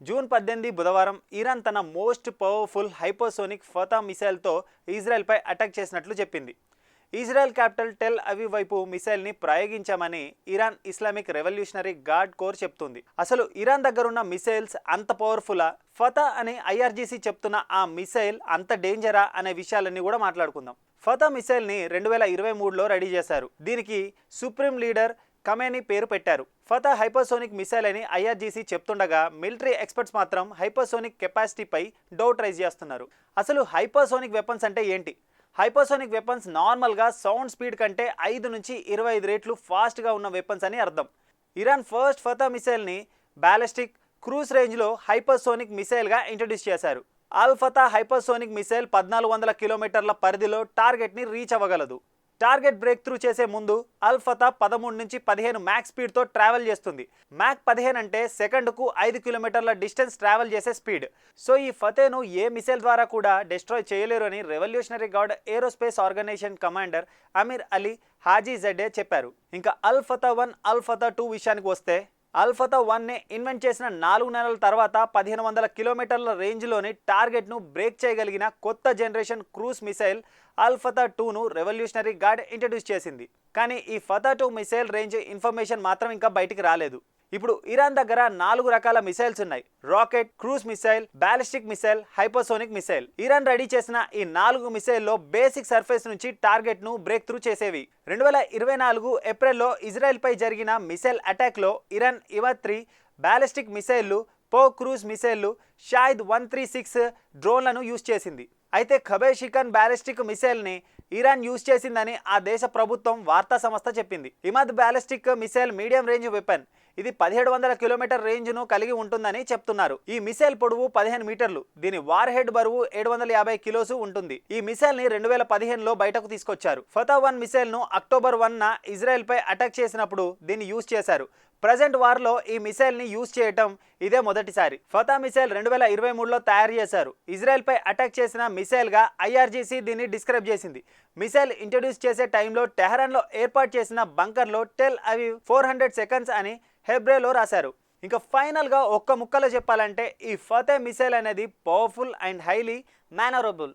June పద్దెనిమిది బుధవారం Iran తన మోస్ట్ పవర్ఫుల్ హైపోసోనిక్ ఫతా మిసైల్తో ఇజ్రాయెల్పై అటాక్ చేసినట్లు చెప్పింది. ఇజ్రాయెల్ క్యాపిటల్ టెల్ అవి వైపు మిసైల్ని ప్రయోగించామని Iran Islamic revolutionary guard corps చెప్తుంది. అసలు ఇరాన్ దగ్గరున్న మిసైల్స్ అంత పవర్ఫులా? ఫతా అని ఐఆర్జీసీ చెప్తున్న ఆ మిసైల్ అంత డేంజరా అనే విషయాలన్నీ కూడా మాట్లాడుకుందాం. ఫతా మిసైల్ని రెండు వేల ఇరవై మూడులో రెడీ చేశారు. దీనికి సుప్రీం లీడర్ కమేని పేరు పెట్టారు. ఫతా హైపర్సోనిక్ మిసైల్ అని ఐఆర్జీసీ చెప్తుండగా మిలిటరీ ఎక్స్పర్ట్స్ మాత్రం హైపర్సోనిక్ కెపాసిటీపై డౌట్ రైజ్ చేస్తున్నారు. అసలు హైపర్సోనిక్ వెపన్స్ అంటే ఏంటి? హైపర్సోనిక్ వెపన్స్ నార్మల్గా సౌండ్ స్పీడ్ కంటే ఐదు నుంచి ఇరవై ఐదు రేట్లు ఫాస్ట్గా ఉన్న వెపన్స్ అని అర్థం. ఇరాన్ ఫస్ట్ ఫతా మిసైల్ని బ్యాలిస్టిక్ క్రూజ్ రేంజ్లో హైపర్సోనిక్ మిసైల్గా ఇంట్రడ్యూస్ చేశారు. అల్ ఫతా హైపర్సోనిక్ మిసైల్ పద్నాలుగు వందల కిలోమీటర్ల పరిధిలో టార్గెట్ని రీచ్ అవ్వగలదు. టార్గెట్ బ్రేక్ త్రూ చేసే ముందు అల్ఫతా పదమూడు నుంచి పదిహేను మ్యాక్ స్పీడ్తో ట్రావెల్ చేస్తుంది. మ్యాక్ పదిహేను అంటే సెకండ్కు ఐదు కిలోమీటర్ల డిస్టెన్స్ ట్రావెల్ చేసే స్పీడ్. సో ఈ ఫతేను ఏ మిసైల్ ద్వారా కూడా డిస్ట్రాయ్ చేయలేరు అని revolutionary guard aerospace organization commander Amir Ali Haji Zadeh చెప్పారు. ఇంకా అల్ఫతా వన్ అల్ఫతా టూ విషయానికి వస్తే అల్ఫతా వన్ని ఇన్వెంట్ చేసిన నాలుగు నెలల తర్వాత పదిహేను వందల కిలోమీటర్ల రేంజ్లోని టార్గెట్ను బ్రేక్ చేయగలిగిన కొత్త generation cruise missile Al Fattah టూను Revolutionary Guard introduce చేసింది. కానీ ఈ Fattah two missile range information మాత్రం ఇంకా బయటికి రాలేదు. ఇప్పుడు ఇరాన్ దగ్గర నాలుగు రకాల మిసైల్స్ ఉన్నాయి. Rocket cruise missile ballistic missile hypersonic missile. Iran ready చేసిన ఈ నాలుగు మిసైల్లో బేసిక్ సర్ఫేస్ నుంచి టార్గెట్ను బ్రేక్ త్రూ చేసేవి. రెండు వేల ఇరవై నాలుగు ఏప్రిల్లో ఇజ్రాయెల్ పై జరిగిన మిసైల్ అటాక్లో ఇరాన్ ఇవత్రి బ్యాలిస్టిక్ మిసైళ్ళు పో క్రూజ్ మిసైళ్ళు షాయిద్ వన్ త్రీ సిక్స్ డ్రోన్లను యూజ్ చేసింది. అయితే ఖబేషికన్ బ్యాలిస్టిక్ మిసైల్ని ఇరాన్ యూజ్ చేసిందని ఆ దేశ ప్రభుత్వం వార్తా సంస్థ చెప్పింది. Emad ballistic missile medium range weapon. ఇది పదిహేడు వందల కిలోమీటర్ రేంజ్ను కలిగి ఉంటుందని చెప్తున్నారు. ఈ మిసైల్ పొడవు పదిహేను మీటర్లు. దీని వార్ హెడ్ బరువు ఏడు వందల యాభై కిలోసు ఉంటుంది. ఈ మిసైల్ని రెండు వేల పదిహేనులో బయటకు తీసుకొచ్చారు. ఫతా వన్ మిసైల్ను అక్టోబర్ వన్ న ఇజ్రాయెల్ పై అటాక్ చేసినప్పుడు దీన్ని యూజ్ చేశారు. ప్రజెంట్ వార్లో ఈ మిసైల్ని యూజ్ చేయటం ఇదే మొదటిసారి. ఫతా మిసైల్ రెండు వేల ఇరవై మూడులో తయారు చేశారు. ఇజ్రాయెల్పై అటాక్ చేసిన మిసైల్గా ఐఆర్జీసీ దీన్ని డిస్క్రైబ్ చేసింది. మిసైల్ ఇంట్రడ్యూస్ చేసే టైంలో టెహరాన్లో ఏర్పాటు చేసిన బంకర్లో Tel Aviv four hundred seconds అని హెబ్రేలో రాశారు. ఇంకా ఫైనల్గా ఒక్క ముక్కలో చెప్పాలంటే ఈ ఫతే మిసైల్ అనేది పవర్ఫుల్ అండ్ హైలీ మేనరబుల్